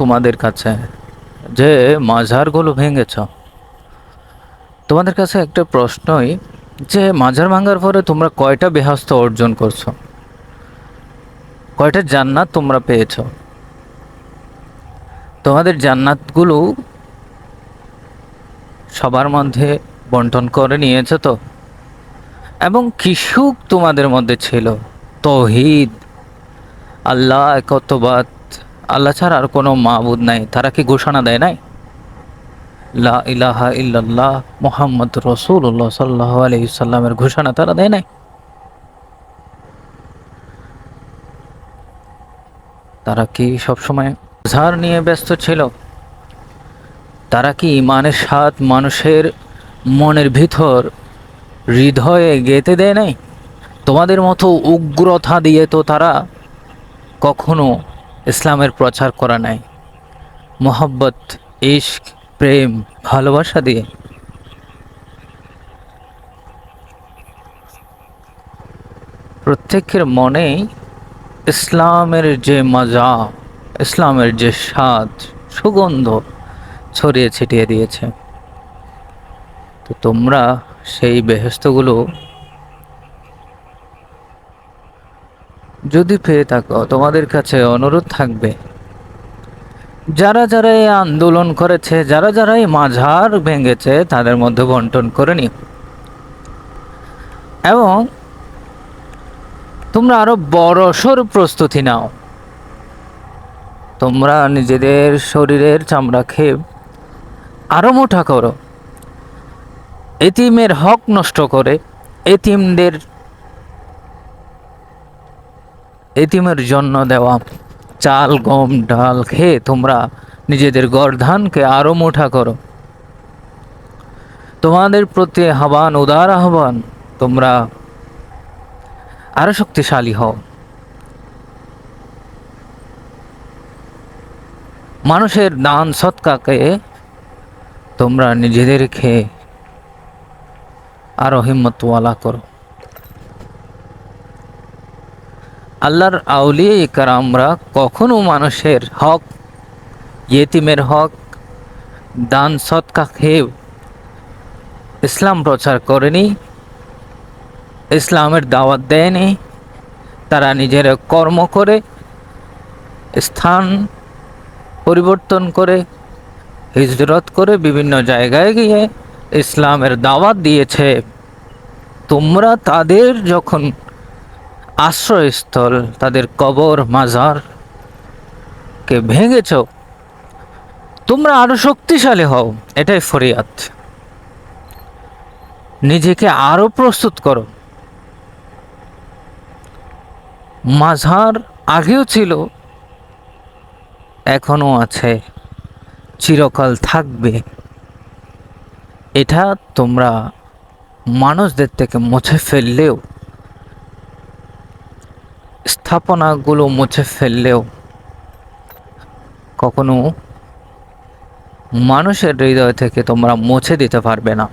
তোমাদের কাছে যে মাজারগুলো ভেঙেছ। তোমাদের কাছে একটা প্রশ্নই, যে মাজার ভাঙার পরে তোমরা কয়টা বেহাস্ত অর্জন করছ? কয়টা জান্নাত তোমরা পেয়েছ? তোমাদের জান্নাতগুলো সবার মধ্যে বন্টন করে নিয়েছো তো? এবং কি সুখ তোমাদের মধ্যে ছিল? তহিদ, আল্লাহ একত্ববাদ আল্লাহ ছাড়া আর কোনো মাবুদ নাই। তারা কি ঘোষণা দেয় নাই? লা ইলাহা ইল্লাল্লাহ মোহাম্মদ রসুল্লাহ সাল্লাহ আলহিসাল্লামের ঘোষণা তারা দেয় নাই? তারা কি সবসময় ঝাড় নিয়ে ব্যস্ত ছিল? তারা কি ইমানের স্বাদ মানুষের মনের ভিতর হৃদয়ে গেতে দেয় নাই? তোমাদের মতো উগ্রতা দিয়ে তো তারা কখনো ইসলামের প্রচার করা নাই। মোহব্বত, ইশক, প্রেম, ভালোবাসা দিয়ে। প্রত্যেকের মনেই ইসলামের যে মজা, ইসলামের যে স্বাদ, সুগন্ধ ছড়িয়ে ছিটিয়ে দিয়েছে। তো তোমরা সেই বেহেস্তগুলো যদি পেয়ে থাকো, তোমাদের কাছে অনুরোধ থাকবে। যারা যারা এই আন্দোলন করেছে, যারা যারা এই মাঝার ভেঙেছে, তাদের মধ্যে বন্টন করে নিও। এবং তোমরা আরও বড়সড় প্রস্তুতি নাও। তোমরা নিজেদের শরীরের চামড়া খেয়ে আরও মোটা করো। এতিমের হক নষ্ট করে এতিমদের এতিমের জন্য দেওয়া চাল, গম, ডাল খেয়ে তোমরা নিজেদের গর্ধানকে আরও মোটা করো। তোমাদের প্রতি আহ্বান, উদার আহ্বান, তোমরা আরও শক্তিশালী হও। মানুষের দান সৎকাকে তোমরা নিজেদেরকে আরও হিম্মতওয়ালা করো। আল্লাহর আউলিয়া ইকরামরা কখনো মানুষের হক, ইয়েতিমের হক, দান সৎকা খেয়ে ইসলাম প্রচার করেনি, ইসলামের দাওয়াত দেয়নি, তারা নিজের কর্ম করে, স্থান পরিবর্তন করে, হিজরত করে বিভিন্ন জায়গায় গিয়ে ইসলামের দাওয়াত দিয়েছে। তোমরা তাদের যখন আশ্রয়স্থল, তাদের কবর, মাজার কে ভেঙেছ? তোমরা আরও শক্তিশালী হও, এটাই ফরিয়াদ। নিজেকে আরও প্রস্তুত করো। মাঝার আগেও ছিল, এখনও আছে, চিরকাল থাকবে। এটা তোমরা মানুষদের থেকে মুছে ফেললেও স্থাপনাগুলো মুছে ফেললেও কখনো মানুষের হৃদয় থেকে তোমরা মুছে দিতে পারবে না।